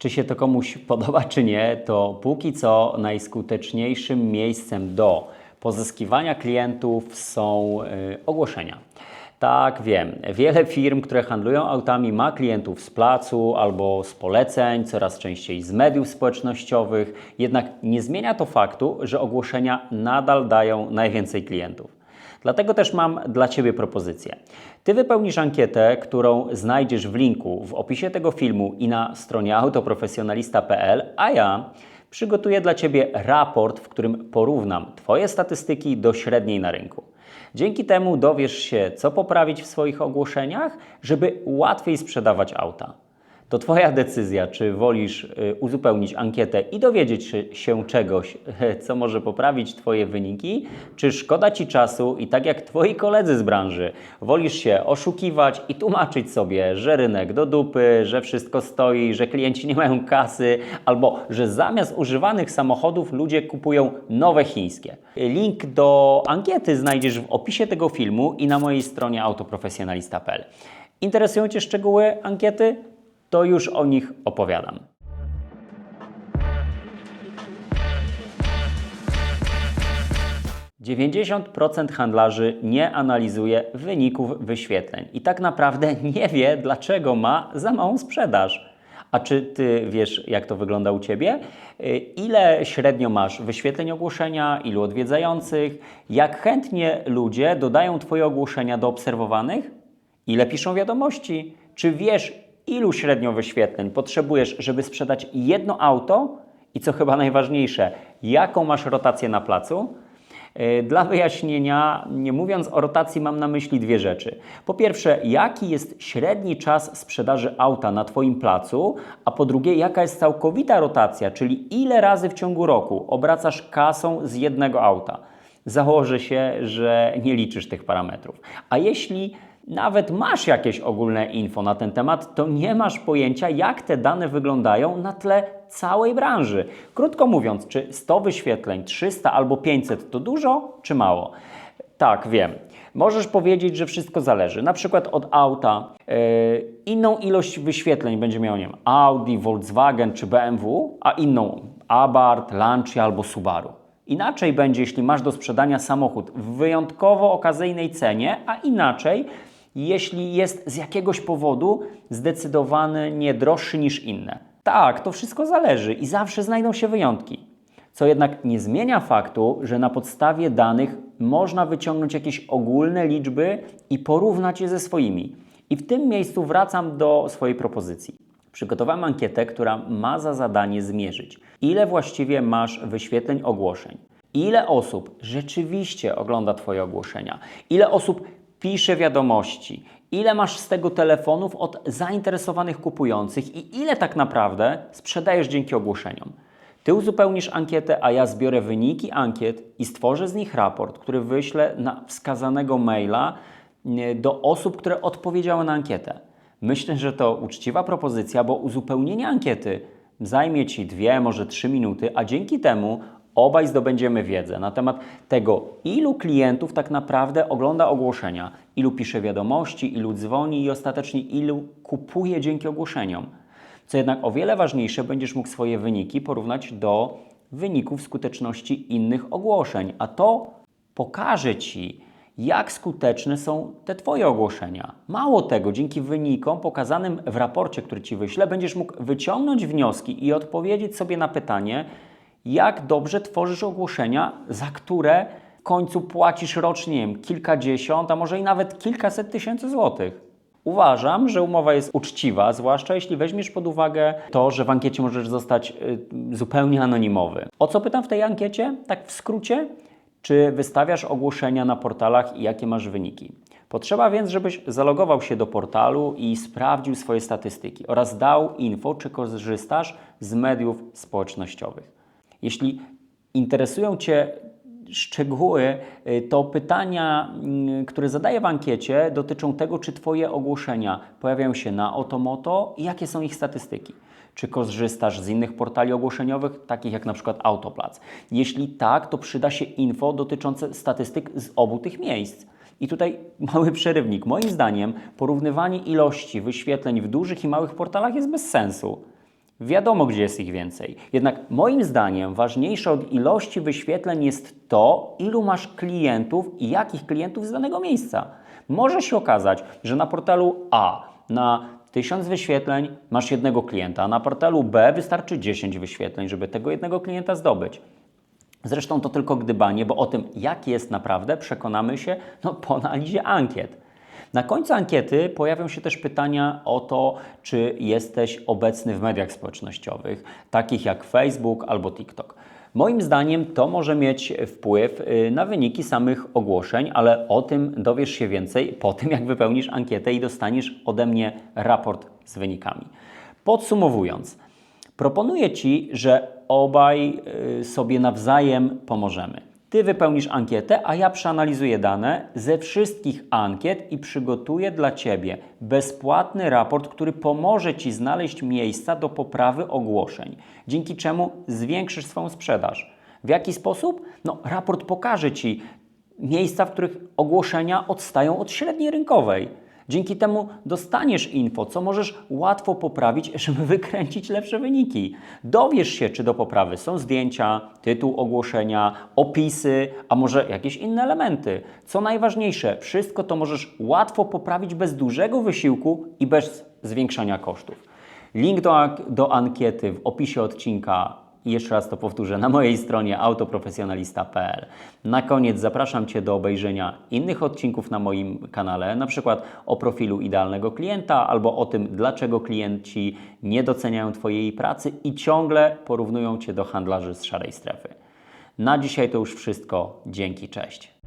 Czy się to komuś podoba, czy nie, to póki co najskuteczniejszym miejscem do pozyskiwania klientów są y, ogłoszenia. Tak, wiem. Wiele firm, które handlują autami, ma klientów z placu albo z poleceń, coraz częściej z mediów społecznościowych. Jednak nie zmienia to faktu, że ogłoszenia nadal dają najwięcej klientów. Dlatego też mam dla Ciebie propozycję. Ty wypełnisz ankietę, którą znajdziesz w linku w opisie tego filmu i na stronie autoprofesjonalista.pl, a ja przygotuję dla Ciebie raport, w którym porównam Twoje statystyki do średniej na rynku. Dzięki temu dowiesz się, co poprawić w swoich ogłoszeniach, żeby łatwiej sprzedawać auta. To Twoja decyzja, czy wolisz y, uzupełnić ankietę i dowiedzieć się- czegoś, co może poprawić Twoje wyniki, czy szkoda Ci czasu i tak jak Twoi koledzy z branży, wolisz się oszukiwać i tłumaczyć sobie, że rynek do dupy, że wszystko stoi, że klienci nie mają kasy, albo że zamiast używanych samochodów ludzie kupują nowe chińskie. Link do ankiety znajdziesz w opisie tego filmu i na mojej stronie autoprofesjonalista.pl. Interesują Cię szczegóły ankiety? To już o nich opowiadam. Dziewięćdziesiąt procent handlarzy nie analizuje wyników wyświetleń i tak naprawdę nie wie, dlaczego ma za małą sprzedaż. A czy ty wiesz, jak to wygląda u ciebie? Y, Ile średnio masz wyświetleń ogłoszenia, ilu odwiedzających? Jak chętnie ludzie dodają twoje ogłoszenia do obserwowanych? Ile piszą wiadomości? Czy wiesz, ilu średnio wyświetleń potrzebujesz, żeby sprzedać jedno auto? I co chyba najważniejsze, jaką masz rotację na placu? Yy, Dla wyjaśnienia, nie mówiąc o rotacji, mam na myśli dwie rzeczy. Po pierwsze, jaki jest średni czas sprzedaży auta na Twoim placu, a po drugie, jaka jest całkowita rotacja, czyli ile razy w ciągu roku obracasz kasą z jednego auta. Założę się, że nie liczysz tych parametrów. A jeśli nawet masz jakieś ogólne info na ten temat, to nie masz pojęcia, jak te dane wyglądają na tle całej branży. Krótko mówiąc, czy 100 wyświetleń, 300 albo 500 to dużo, czy mało? Tak, wiem. Możesz powiedzieć, że wszystko zależy. Na przykład od auta. Yy, inną ilość wyświetleń będzie miał, nie wiem, Audi, Volkswagen czy BMW, a inną Abarth, Lancia albo Subaru. Inaczej będzie, jeśli masz do sprzedania samochód w wyjątkowo okazyjnej cenie, a inaczej, jeśli jest z jakiegoś powodu zdecydowany nie droższy niż inne. Tak, to wszystko zależy i zawsze znajdą się wyjątki. Co jednak nie zmienia faktu, że na podstawie danych można wyciągnąć jakieś ogólne liczby i porównać je ze swoimi. I w tym miejscu wracam do swojej propozycji. Przygotowałem ankietę, która ma za zadanie zmierzyć, ile właściwie masz wyświetleń ogłoszeń, ile osób rzeczywiście ogląda Twoje ogłoszenia, ile osób pisze wiadomości, ile masz z tego telefonów od zainteresowanych kupujących i ile tak naprawdę sprzedajesz dzięki ogłoszeniom. Ty uzupełnisz ankietę, a ja zbiorę wyniki ankiet i stworzę z nich raport, który wyślę na wskazanego maila do osób, które odpowiedziały na ankietę. Myślę, że to uczciwa propozycja, bo uzupełnienie ankiety zajmie Ci dwie, może trzy minuty, a dzięki temu obaj zdobędziemy wiedzę na temat tego, ilu klientów tak naprawdę ogląda ogłoszenia, ilu pisze wiadomości, ilu dzwoni i ostatecznie ilu kupuje dzięki ogłoszeniom. Co jednak o wiele ważniejsze, będziesz mógł swoje wyniki porównać do wyników skuteczności innych ogłoszeń, a to pokaże Ci, jak skuteczne są te Twoje ogłoszenia. Mało tego, dzięki wynikom pokazanym w raporcie, który Ci wyślę, będziesz mógł wyciągnąć wnioski i odpowiedzieć sobie na pytanie, jak dobrze tworzysz ogłoszenia, za które w końcu płacisz rocznie nie wiem, kilkadziesiąt, a może i nawet kilkaset tysięcy złotych. Uważam, że umowa jest uczciwa, zwłaszcza jeśli weźmiesz pod uwagę to, że w ankiecie możesz zostać y, zupełnie anonimowy. O co pytam w tej ankiecie? Tak w skrócie, czy wystawiasz ogłoszenia na portalach i jakie masz wyniki? Potrzeba więc, żebyś zalogował się do portalu i sprawdził swoje statystyki oraz dał info, czy korzystasz z mediów społecznościowych. Jeśli interesują Cię szczegóły, y, to pytania, mm, które zadaję w ankiecie, dotyczą tego, czy Twoje ogłoszenia pojawiają się na Otomoto i jakie są ich statystyki. Czy korzystasz z innych portali ogłoszeniowych, takich jak na przykład Autoplac? Jeśli tak, to przyda się info dotyczące statystyk z obu tych miejsc. I tutaj mały przerywnik. Moim zdaniem porównywanie ilości wyświetleń w dużych i małych portalach jest bez sensu. Wiadomo, gdzie jest ich więcej. Jednak moim zdaniem ważniejsze od ilości wyświetleń jest to, ilu masz klientów i jakich klientów z danego miejsca. Może się okazać, że na portalu A na 1000 wyświetleń masz jednego klienta, a na portalu B wystarczy 10 wyświetleń, żeby tego jednego klienta zdobyć. Zresztą to tylko gdybanie, bo o tym, jak jest naprawdę, przekonamy się no, po analizie ankiet. Na końcu ankiety pojawią się też pytania o to, czy jesteś obecny w mediach społecznościowych, takich jak Facebook albo TikTok. Moim zdaniem to może mieć wpływ y, na wyniki samych ogłoszeń, ale o tym dowiesz się więcej po tym, jak wypełnisz ankietę i dostaniesz ode mnie raport z wynikami. Podsumowując, proponuję Ci, że obaj y, sobie nawzajem pomożemy. Ty wypełnisz ankietę, a ja przeanalizuję dane ze wszystkich ankiet i przygotuję dla Ciebie bezpłatny raport, który pomoże Ci znaleźć miejsca do poprawy ogłoszeń, dzięki czemu zwiększysz swoją sprzedaż. W jaki sposób? No, raport pokaże Ci miejsca, w których ogłoszenia odstają od średniej rynkowej. Dzięki temu dostaniesz info, co możesz łatwo poprawić, żeby wykręcić lepsze wyniki. Dowiesz się, czy do poprawy są zdjęcia, tytuł ogłoszenia, opisy, a może jakieś inne elementy. Co najważniejsze, wszystko to możesz łatwo poprawić bez dużego wysiłku i bez zwiększania kosztów. Link do, do ankiety w opisie odcinka i jeszcze raz to powtórzę, na mojej stronie autoprofesjonalista.pl. Na koniec zapraszam Cię do obejrzenia innych odcinków na moim kanale, na przykład o profilu idealnego klienta albo o tym, dlaczego klienci nie doceniają Twojej pracy i ciągle porównują Cię do handlarzy z szarej strefy. Na dzisiaj to już wszystko. Dzięki, cześć.